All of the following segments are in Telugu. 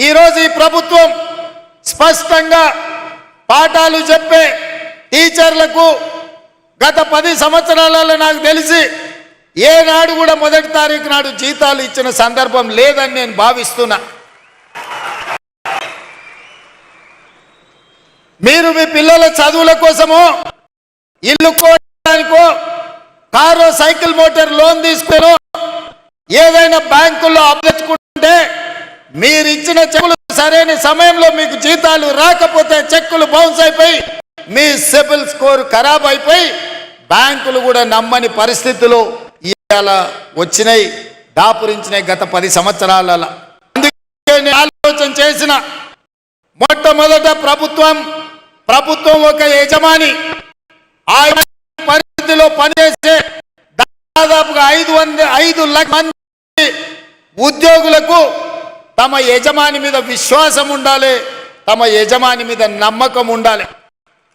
ఈరోజు ఈ ప్రభుత్వం స్పష్టంగా పాఠాలు చెప్పే టీచర్లకు గత పది సంవత్సరాలలో నాకు తెలిసి ఏనాడు కూడా మొదటి తారీఖు నాడు జీతాలు ఇచ్చిన సందర్భం లేదని నేను భావిస్తున్నా. మీరు మీ పిల్లల చదువుల కోసమో ఇల్లు కోడానికో కారు సైకిల్ మోటార్ లోన్ తీసుకునో ఏదైనా బ్యాంకుల్లో అప్పచ్చుకుంటే మీరు ఇచ్చిన చెక్కులు సరైన సమయంలో మీకు జీతాలు రాకపోతే చెక్కులు బౌన్స్ అయిపోయి మీ సిబిల్ స్కోర్ ఖరాబ్ అయిపోయి బ్యాంకులు కూడా నమ్మని పరిస్థితులు ఇవాళ వచ్చినాయి దాపురించినాయి గత పది సంవత్సరాలలో. అందుకే నేను ఆలోచన చేసిన మొట్టమొదట ప్రభుత్వం ప్రభుత్వం ఒక యజమాని ఆ పరిస్థితిలో పనిచేసే దాదాపుగా ఐదు వంద ఐదు లక్ష మంది ఉద్యోగులకు తమ యజమాని మీద విశ్వాసం ఉండాలి తమ యజమాని మీద నమ్మకం ఉండాలి.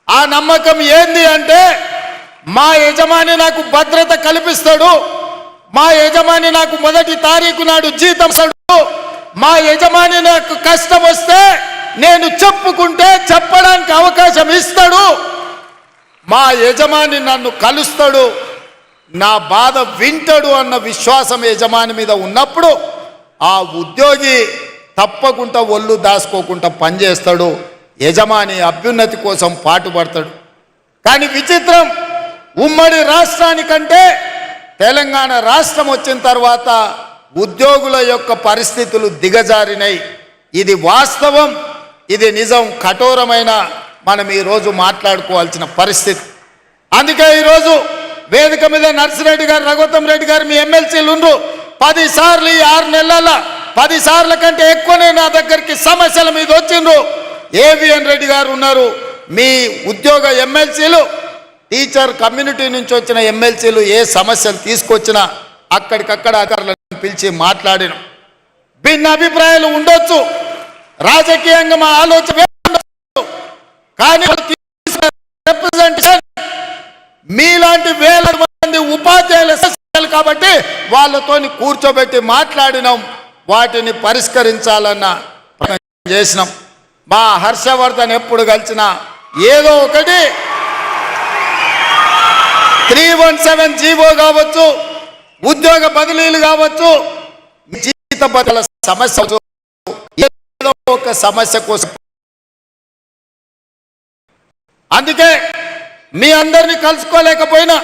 ఆ నమ్మకం ఏంది అంటే మా యజమాని నాకు భద్రత కల్పిస్తాడు మా యజమాని నాకు మొదటి తారీఖు నాడు జీతం సడు మా యజమాని నాకు కష్టం వస్తే నేను చెప్పుకుంటే చెప్పడానికి అవకాశం ఇస్తాడు. మా యజమాని నన్ను కలుస్తాడు నా బాధ వింటాడు అన్న విశ్వాసం యజమాని మీద ఉన్నప్పుడు ఆ ఉద్యోగి తప్పకుండా ఒళ్ళు దాచుకోకుండా పనిచేస్తాడు. యజమాని అభ్యున్నతి కోసం పాటుపడతాడు కానీ విచిత్రం ఉమ్మడి రాష్ట్రానికంటే తెలంగాణ రాష్ట్రం వచ్చిన తర్వాత ఉద్యోగుల యొక్క పరిస్థితులు దిగజారినాయి ఇది వాస్తవం ఇది నిజం కఠోరమైన మనం ఈరోజు మాట్లాడుకోవాల్సిన పరిస్థితి. అందుకే ఈరోజు వేదిక మీద నర్సిరెడ్డి గారు రఘుత్తం రెడ్డి గారు మీ ఎమ్మెల్సీలు ఉండ్రు పదిసార్లు ఈ ఆరు నెలల పదిసార్ల కంటే ఎక్కువనే నా దగ్గరికి సమస్యల మీద వచ్చిండ్రు. ఏవిఎన్ రెడ్డి గారు ఉన్నారు. మీ ఉద్యోగ ఎమ్మెల్సీలు టీచర్ కమ్యూనిటీ నుంచి వచ్చిన ఎమ్మెల్సీలు ఏ సమస్యలు తీసుకొచ్చినా అక్కడికక్కడ అధికారులను పిలిచి మాట్లాడిన. భిన్న అభిప్రాయాలు ఉండొచ్చు. రాజకీయంగా మా ఆలోచన కానీ రిప్రజెంటేషన్ మీలాంటి వేల మంది ఉపాధ్యాయుల కాబట్టి వాళ్ళతోని కూర్చోబెట్టి మాట్లాడినాం వాటిని పరిష్కరించాలన్న చేసినాం. మా హర్షవర్ధన్ ఎప్పుడు కలిసినా ఏదో ఒకటి. త్రీ వన్ సెవెన్ జీవో కావచ్చు ఉద్యోగ బదిలీలు కావచ్చు జీవిత బదుల సమస్య ఏదో ఒక సమస్య కోసం. అందుకే మీ అందరిని కలుసుకోలేకపోయినా